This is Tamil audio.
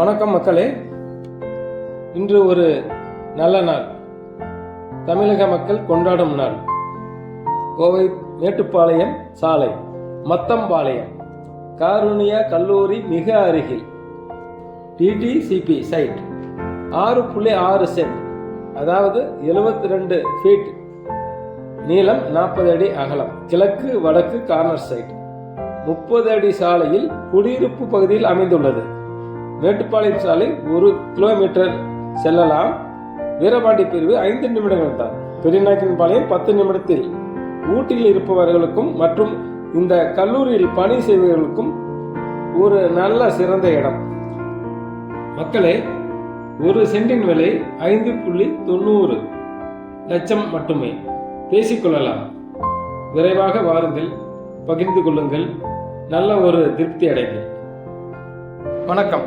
வணக்கம் மக்களே. இன்று ஒரு நல்ல நாள். தமிழக மக்கள் கொண்டாடும் நாள். கோவை மேட்டுப்பாளையம் சாலை மத்தம்பாளையம். காருணியா கல்லூரி மிக அருகில். டிடிசிபி சைட் ஆறு புள்ளி ஆறு சென்ட் அதாவது எழுபத்தி ரெண்டு ஃபீட் நீளம் நாற்பது அடி அகலம். கிழக்கு வடக்கு கார்னர் சைட் முப்பது அடி சாலையில் குடியிருப்பு பகுதியில் அமைந்துள்ளது. மேட்டுப்பாளையம் சாலை ஒரு கிலோமீட்டர் செல்லலாம். வீரபாண்டி பிரிவு ஐந்து நிமிடங்கள் தான். பெரியநாயக்கன்பாளையம் பத்து நிமிடத்தில். ஊட்டியில் இருப்பவர்களுக்கும் மற்றும் இந்த கல்லூரியில் பணி செய்பவர்களுக்கும் ஒரு நல்ல சிறந்த இடம். மக்களே ஒரு சென்டின் விலை ஐந்து புள்ளி தொண்ணூறு லட்சம் மட்டுமே. பேசிக்கொள்ளலாம் விரைவாக வாருங்கள். பகிர்ந்து கொள்ளுங்கள். நல்ல ஒரு திருப்தி அடைங்கள். வணக்கம்.